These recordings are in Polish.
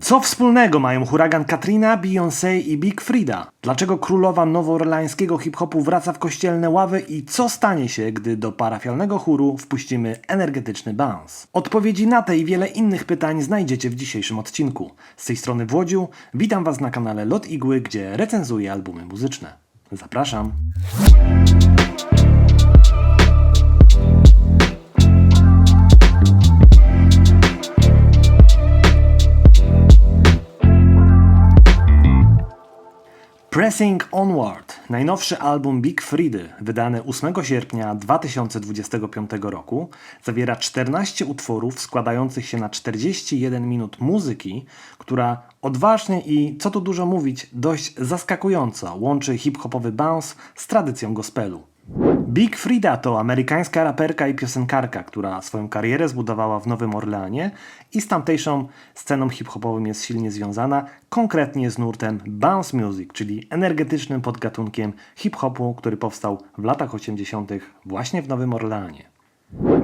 Co wspólnego mają huragan Katrina, Beyoncé i Big Frida? Dlaczego królowa nowoorlańskiego hip-hopu wraca w kościelne ławy i co stanie się, gdy do parafialnego chóru wpuścimy energetyczny bounce? Odpowiedzi na te i wiele innych pytań znajdziecie w dzisiejszym odcinku. Z tej strony Włodziu, witam Was na kanale Lot Igły, gdzie recenzuję albumy muzyczne. Zapraszam. Pressing Onward, najnowszy album Big Fridy, wydany 8 sierpnia 2025 roku, zawiera 14 utworów składających się na 41 minut muzyki, która odważnie i, co tu dużo mówić, dość zaskakująco łączy hip-hopowy bounce z tradycją gospelu. Big Frida to amerykańska raperka i piosenkarka, która swoją karierę zbudowała w Nowym Orleanie i z tamtejszą sceną hip-hopową jest silnie związana, konkretnie z nurtem bounce music, czyli energetycznym podgatunkiem hip-hopu, który powstał w latach 80. właśnie w Nowym Orleanie.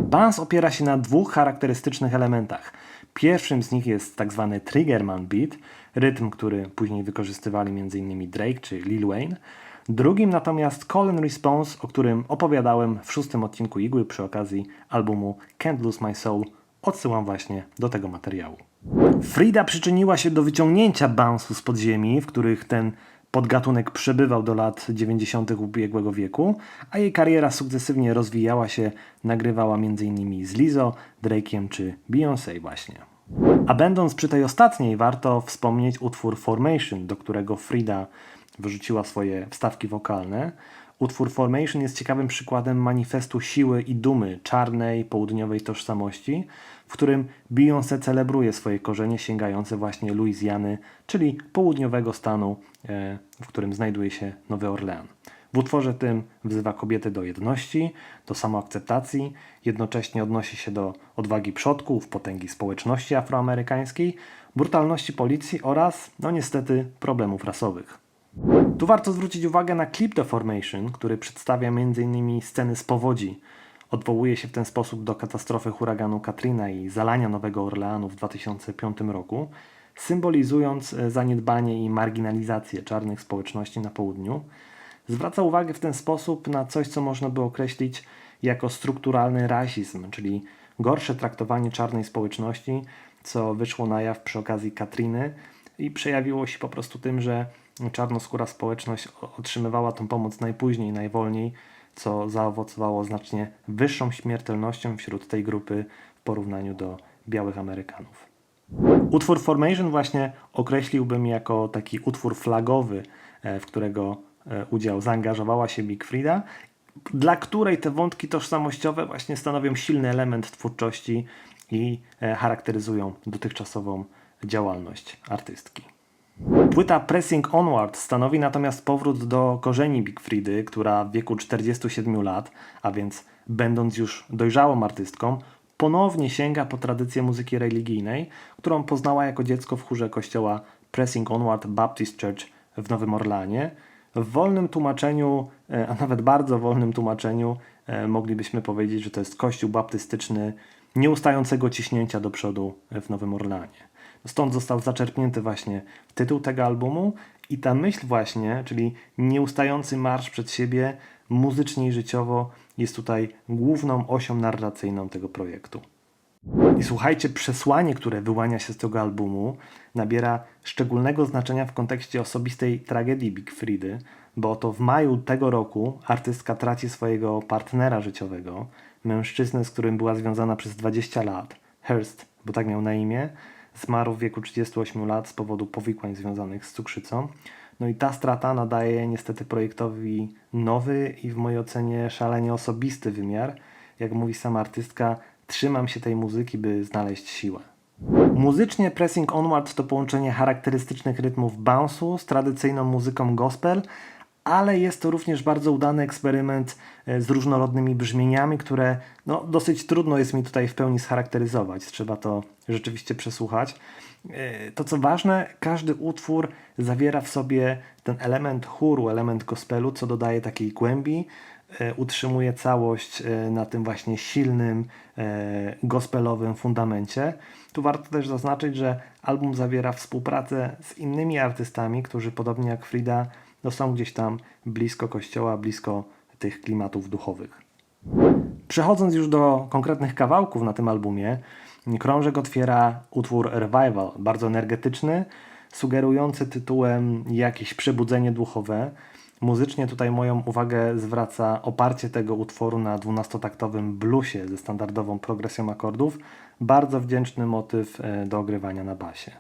Bounce opiera się na dwóch charakterystycznych elementach. Pierwszym z nich jest tak zwany Triggerman Beat, rytm, który później wykorzystywali m.in. Drake czy Lil Wayne. Drugim natomiast Call and Response, o którym opowiadałem w szóstym odcinku Igły przy okazji albumu Can't Lose My Soul. Odsyłam właśnie do tego materiału. Frida przyczyniła się do wyciągnięcia bounce'u z podziemi, w których ten podgatunek przebywał do lat 90. ubiegłego wieku, a jej kariera sukcesywnie rozwijała się, nagrywała m.in. z Lizzo, Drake'iem czy Beyoncé właśnie. A będąc przy tej ostatniej, warto wspomnieć utwór Formation, do którego Frida wyrzuciła swoje wstawki wokalne. Utwór Formation jest ciekawym przykładem manifestu siły i dumy czarnej, południowej tożsamości, w którym Beyoncé celebruje swoje korzenie sięgające właśnie Luizjany, czyli południowego stanu, e, w którym znajduje się Nowy Orlean. W utworze tym wzywa kobiety do jedności, do samoakceptacji, jednocześnie odnosi się do odwagi przodków, potęgi społeczności afroamerykańskiej, brutalności policji oraz, no niestety, problemów rasowych. Tu warto zwrócić uwagę na klip The Formation, który przedstawia m.in. sceny z powodzi. Odwołuje się w ten sposób do katastrofy huraganu Katrina i zalania Nowego Orleanu w 2005 roku, symbolizując e, zaniedbanie i marginalizację czarnych społeczności na południu. Zwraca uwagę w ten sposób na coś, co można by określić jako strukturalny rasizm, czyli gorsze traktowanie czarnej społeczności, co wyszło na jaw przy okazji Katriny i przejawiło się po prostu tym, że czarnoskóra społeczność otrzymywała tą pomoc najpóźniej, najwolniej, co zaowocowało znacznie wyższą śmiertelnością wśród tej grupy w porównaniu do białych Amerykanów. Utwór Formation właśnie określiłbym jako taki utwór flagowy, e, w którego e, udział zaangażowała się Big Frida, dla której te wątki tożsamościowe właśnie stanowią silny element twórczości i e, charakteryzują dotychczasową działalność artystki. Płyta Pressing Onward stanowi natomiast powrót do korzeni Big Fridy, która w wieku 47 lat, a więc będąc już dojrzałą artystką, ponownie sięga po tradycję muzyki religijnej, którą poznała jako dziecko w chórze kościoła Pressing Onward Baptist Church w Nowym Orlanie. W wolnym tłumaczeniu, e, a nawet bardzo wolnym tłumaczeniu, e, moglibyśmy powiedzieć, że to jest kościół baptystyczny nieustającego ciśnięcia do przodu w Nowym Orlanie. Stąd został zaczerpnięty właśnie tytuł tego albumu i ta myśl właśnie, czyli nieustający marsz przed siebie, muzycznie i życiowo, jest tutaj główną osią narracyjną tego projektu. I słuchajcie, przesłanie, które wyłania się z tego albumu, nabiera szczególnego znaczenia w kontekście osobistej tragedii Big Fridy, bo oto w maju tego roku artystka traci swojego partnera życiowego, mężczyznę, z którym była związana przez 20 lat, Hearst, bo tak miał na imię, zmarł w wieku 38 lat z powodu powikłań związanych z cukrzycą. No i ta strata nadaje niestety projektowi nowy i w mojej ocenie szalenie osobisty wymiar. Jak mówi sama artystka, trzymam się tej muzyki, by znaleźć siłę. Muzycznie Pressing Onward to połączenie charakterystycznych rytmów bounce'u z tradycyjną muzyką gospel, ale jest to również bardzo udany eksperyment e, z różnorodnymi brzmieniami, które no, dosyć trudno jest mi tutaj w pełni scharakteryzować. Trzeba to rzeczywiście przesłuchać. E, to co ważne, każdy utwór zawiera w sobie ten element chóru, element gospelu, co dodaje takiej głębi e, utrzymuje całość na tym właśnie silnym, gospelowym fundamencie. Tu warto też zaznaczyć, że album zawiera współpracę z innymi artystami, którzy podobnie jak Frida no są gdzieś tam blisko kościoła, blisko tych klimatów duchowych. Przechodząc już do konkretnych kawałków na tym albumie, krążek otwiera utwór Revival, bardzo energetyczny, sugerujący tytułem jakieś przebudzenie duchowe. Muzycznie tutaj moją uwagę zwraca oparcie tego utworu na dwunastotaktowym bluesie ze standardową progresją akordów. Bardzo wdzięczny motyw e, do ogrywania na basie.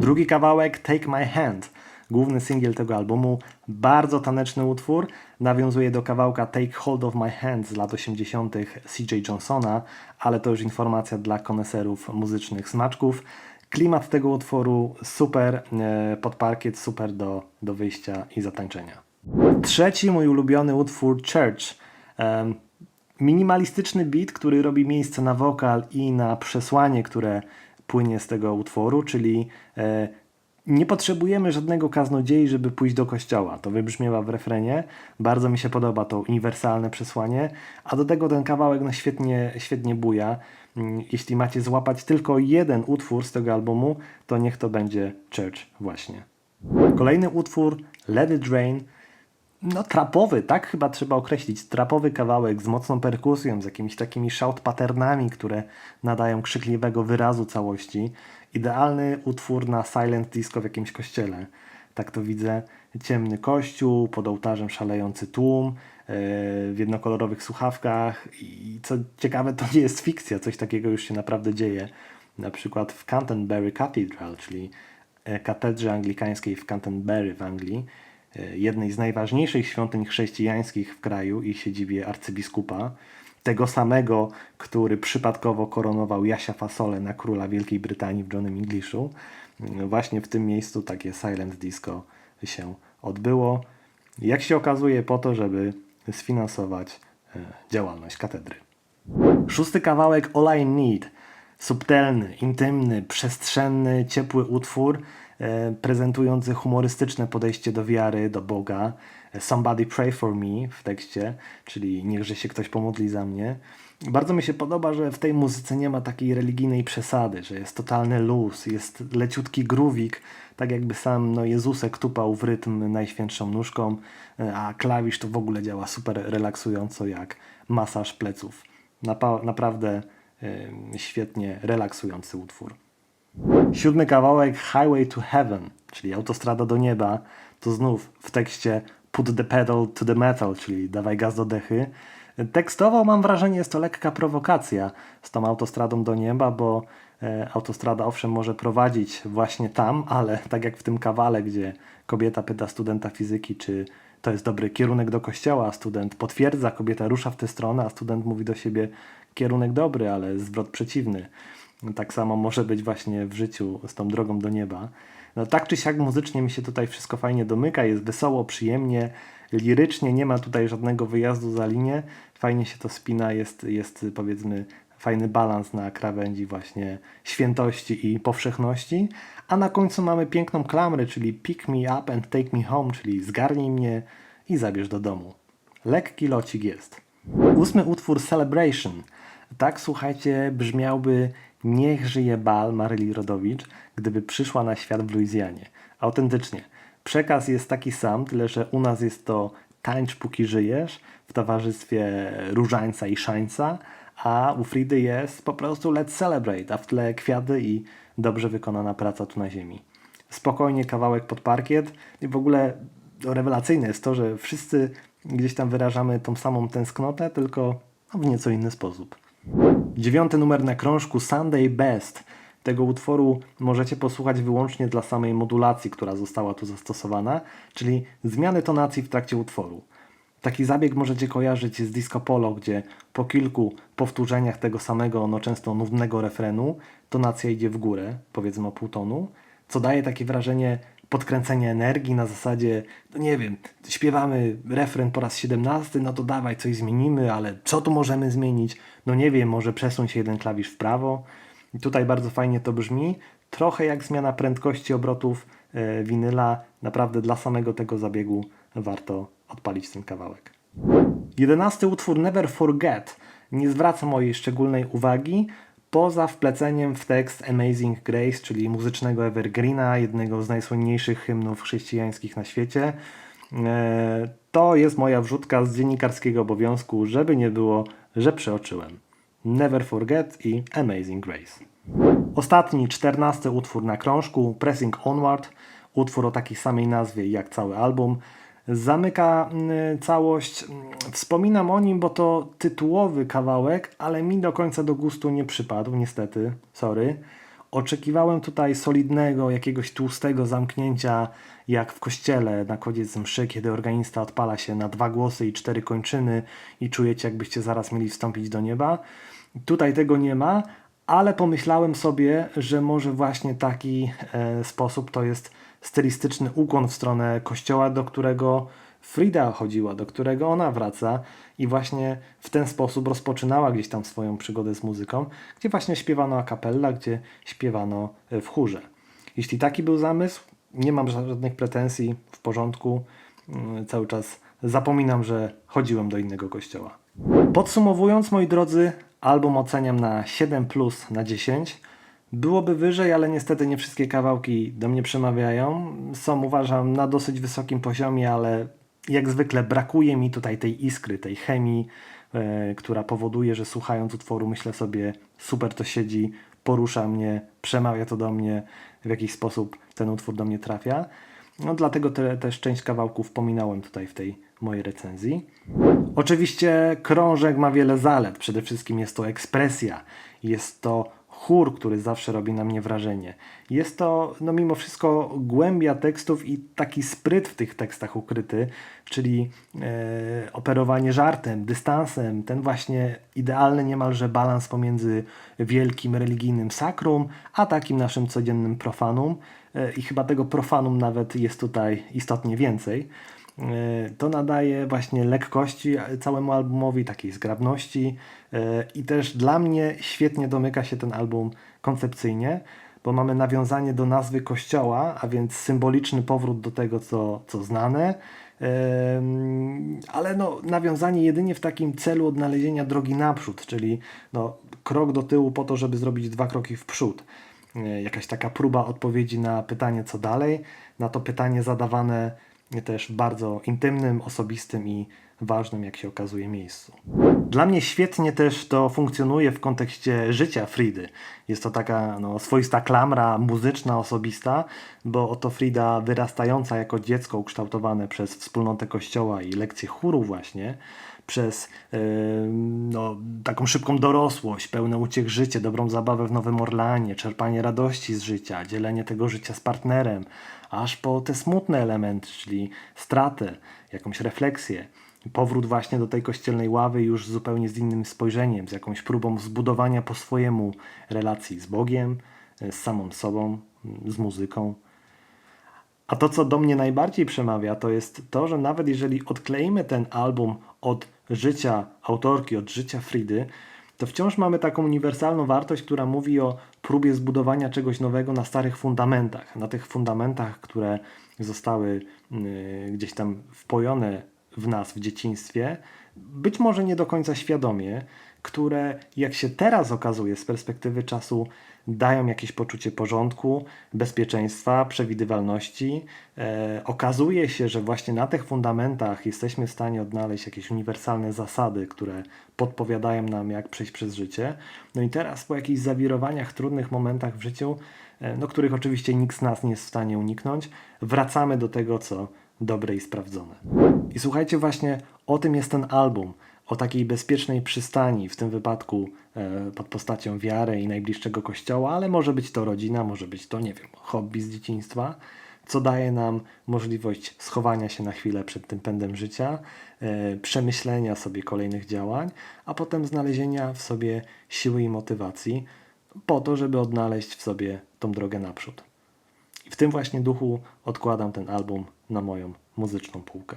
Drugi kawałek Take My Hand, główny singiel tego albumu, bardzo taneczny utwór, nawiązuje do kawałka Take Hold of My Hand z lat 80. CJ Johnsona, ale to już informacja dla koneserów muzycznych smaczków. Klimat tego utworu super, e, pod parkiet super do, do wyjścia i zatańczenia. Trzeci mój ulubiony utwór Church. Minimalistyczny beat, który robi miejsce na wokal i na przesłanie, które płynie z tego utworu, czyli e, nie potrzebujemy żadnego kaznodziei, żeby pójść do kościoła. To wybrzmiewa w refrenie. Bardzo mi się podoba to uniwersalne przesłanie, a do tego ten kawałek no świetnie, świetnie buja. Mm, Jeśli macie złapać tylko jeden utwór z tego albumu, to niech to będzie Church właśnie. Kolejny utwór Let It Rain no trapowy, tak chyba trzeba określić, trapowy kawałek z mocną perkusją, z jakimiś takimi shout patternami, które nadają krzykliwego wyrazu całości. Idealny utwór na silent disco w jakimś kościele. Tak to widzę. Ciemny kościół, pod ołtarzem szalejący tłum, yy, w jednokolorowych słuchawkach i co ciekawe, to nie jest fikcja, coś takiego już się naprawdę dzieje. Na przykład w Canterbury Cathedral, czyli e, katedrze anglikańskiej w Canterbury w Anglii, e, jednej z najważniejszych świątyń chrześcijańskich w kraju i siedzibie arcybiskupa, tego samego, który przypadkowo koronował Jasia Fasolę na króla Wielkiej Brytanii w Johnem Englishu. Właśnie w tym miejscu takie silent disco się odbyło. Jak się okazuje, po to, żeby sfinansować e, działalność katedry. Szósty kawałek All I Need. Subtelny, intymny, przestrzenny, ciepły utwór e, prezentujący humorystyczne podejście do wiary, do Boga. Somebody pray for me w tekście, czyli niechże się ktoś pomodli za mnie. Bardzo mi się podoba, że w tej muzyce nie ma takiej religijnej przesady, że jest totalny luz, jest leciutki grówik, tak jakby sam no, Jezusek tupał w rytm najświętszą nóżką, e, a klawisz to w ogóle działa super relaksująco jak masaż pleców. Napa- naprawdę e, świetnie relaksujący utwór. Siódmy kawałek Highway to Heaven, czyli autostrada do nieba, to znów w tekście Put the pedal to the metal, czyli dawaj gaz do dechy. Tekstowo mam wrażenie, jest to lekka prowokacja z tą autostradą do nieba, bo e, autostrada owszem może prowadzić właśnie tam, ale tak jak w tym kawale, gdzie kobieta pyta studenta fizyki, czy to jest dobry kierunek do kościoła, student potwierdza, kobieta rusza w tę stronę, a student mówi do siebie kierunek dobry, ale zwrot przeciwny. Tak samo może być właśnie w życiu z tą drogą do nieba. No tak czy siak muzycznie mi się tutaj wszystko fajnie domyka, jest wesoło, przyjemnie, lirycznie, nie ma tutaj żadnego wyjazdu za linię, fajnie się to spina, jest, jest powiedzmy fajny balans na krawędzi właśnie świętości i powszechności, a na końcu mamy piękną klamrę, czyli pick me up and take me home, czyli zgarnij mnie i zabierz do domu. Lekki locik jest. Ósmy utwór Celebration. Tak, słuchajcie, brzmiałby Niech żyje bal Maryli Rodowicz, gdyby przyszła na świat w Luizjanie. Autentycznie. Przekaz jest taki sam, tyle że u nas jest to tańcz póki żyjesz w towarzystwie różańca i szańca, a u Fridy jest po prostu let's celebrate, a w tle kwiaty i dobrze wykonana praca tu na ziemi. Spokojnie kawałek pod parkiet i w ogóle rewelacyjne jest to, że wszyscy gdzieś tam wyrażamy tą samą tęsknotę, tylko w nieco inny sposób. Dziewiąty numer na krążku Sunday Best. Tego utworu możecie posłuchać wyłącznie dla samej modulacji, która została tu zastosowana, czyli zmiany tonacji w trakcie utworu. Taki zabieg możecie kojarzyć z disco polo, gdzie po kilku powtórzeniach tego samego, no często nudnego refrenu, tonacja idzie w górę, powiedzmy o pół tonu, co daje takie wrażenie podkręcenia energii na zasadzie, no nie wiem, śpiewamy refren po raz 17, no to dawaj coś zmienimy, ale co tu możemy zmienić? No nie wiem, może przesuń się jeden klawisz w prawo. I tutaj bardzo fajnie to brzmi, trochę jak zmiana prędkości obrotów e, winyla, naprawdę dla samego tego zabiegu warto odpalić ten kawałek. Jedenasty utwór Never Forget nie zwraca mojej szczególnej uwagi, poza wpleceniem w tekst Amazing Grace, czyli muzycznego evergreena, jednego z najsłynniejszych hymnów chrześcijańskich na świecie. E, To jest moja wrzutka z dziennikarskiego obowiązku, żeby nie było, że przeoczyłem. Never Forget i Amazing Grace. Ostatni, czternasty utwór na krążku, Pressing Onward, utwór o takiej samej nazwie jak cały album, zamyka mm, całość. Wspominam o nim, bo to tytułowy kawałek, ale mi do końca do gustu nie przypadł, niestety, sorry. Oczekiwałem tutaj solidnego, jakiegoś tłustego zamknięcia, jak w kościele na koniec mszy, kiedy organista odpala się na dwa głosy i cztery kończyny i czujecie, jakbyście zaraz mieli wstąpić do nieba. Tutaj tego nie ma, ale pomyślałem sobie, że może właśnie taki e, sposób to jest stylistyczny ukłon w stronę kościoła, do którego Frida chodziła, do którego ona wraca i właśnie w ten sposób rozpoczynała gdzieś tam swoją przygodę z muzyką, gdzie właśnie śpiewano a cappella, gdzie śpiewano e, w chórze. Jeśli taki był zamysł, nie mam żadnych pretensji, w porządku. Mm, Cały czas zapominam, że chodziłem do innego kościoła. Podsumowując, moi drodzy, album oceniam na 7 plus na 10. Byłoby wyżej, ale niestety nie wszystkie kawałki do mnie przemawiają. Są, uważam, na dosyć wysokim poziomie, ale jak zwykle brakuje mi tutaj tej iskry, tej chemii, e, która powoduje, że słuchając utworu myślę sobie, super to siedzi, porusza mnie, przemawia to do mnie, w jakiś sposób ten utwór do mnie trafia. No dlatego te, też część kawałków pominąłem tutaj w tej mojej recenzji. Oczywiście krążek ma wiele zalet. Przede wszystkim jest to ekspresja, jest to chór, który zawsze robi na mnie wrażenie. Jest to, no mimo wszystko, głębia tekstów i taki spryt w tych tekstach ukryty, czyli e, operowanie żartem, dystansem, ten właśnie idealny niemalże balans pomiędzy wielkim religijnym sakrum, a takim naszym codziennym profanum. E, I chyba tego profanum nawet jest tutaj istotnie więcej. E, To nadaje właśnie lekkości całemu albumowi, takiej zgrabności e, i też dla mnie świetnie domyka się ten album koncepcyjnie, bo mamy nawiązanie do nazwy kościoła, a więc symboliczny powrót do tego, co, co znane, Em, ale no, nawiązanie jedynie w takim celu odnalezienia drogi naprzód, czyli no, krok do tyłu po to, żeby zrobić dwa kroki w przód. E, Jakaś taka próba odpowiedzi na pytanie, co dalej, na to pytanie zadawane też bardzo intymnym, osobistym i ważnym, jak się okazuje, miejscu. Dla mnie świetnie też to funkcjonuje w kontekście życia Fridy. Jest to taka no, swoista klamra muzyczna, osobista, bo oto Frida wyrastająca jako dziecko ukształtowane przez wspólnotę kościoła i lekcje chóru właśnie, przez yy, no, taką szybką dorosłość, pełne uciech życie, dobrą zabawę w Nowym Orlanie, czerpanie radości z życia, dzielenie tego życia z partnerem, aż po te smutne elementy, czyli stratę, jakąś refleksję. Powrót właśnie do tej kościelnej ławy już zupełnie z innym spojrzeniem, z jakąś próbą zbudowania po swojemu relacji z Bogiem, z samą sobą, z muzyką. A to, co do mnie najbardziej przemawia, to jest to, że nawet jeżeli odkleimy ten album od życia autorki, od życia Fridy, to wciąż mamy taką uniwersalną wartość, która mówi o próbie zbudowania czegoś nowego na starych fundamentach. Na tych fundamentach, które zostały y, gdzieś tam wpojone w nas w dzieciństwie, być może nie do końca świadomie, które, jak się teraz okazuje z perspektywy czasu, dają jakieś poczucie porządku, bezpieczeństwa, przewidywalności. E, okazuje się, że właśnie na tych fundamentach jesteśmy w stanie odnaleźć jakieś uniwersalne zasady, które podpowiadają nam, jak przejść przez życie. No i teraz, po jakichś zawirowaniach, trudnych momentach w życiu, e, no, których oczywiście nikt z nas nie jest w stanie uniknąć, wracamy do tego, co dobre i sprawdzone. I słuchajcie, właśnie o tym jest ten album. O takiej bezpiecznej przystani, w tym wypadku e, pod postacią wiary i najbliższego kościoła, ale może być to rodzina, może być to, nie wiem, hobby z dzieciństwa, co daje nam możliwość schowania się na chwilę przed tym pędem życia, e, przemyślenia sobie kolejnych działań, a potem znalezienia w sobie siły i motywacji po to, żeby odnaleźć w sobie tą drogę naprzód. I w tym właśnie duchu odkładam ten album na moją muzyczną półkę.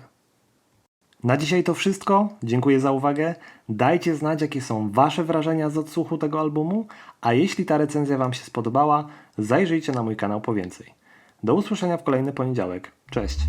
Na dzisiaj to wszystko. Dziękuję za uwagę. Dajcie znać, jakie są Wasze wrażenia z odsłuchu tego albumu, a jeśli ta recenzja Wam się spodobała, zajrzyjcie na mój kanał po więcej. Do usłyszenia w kolejny poniedziałek. Cześć!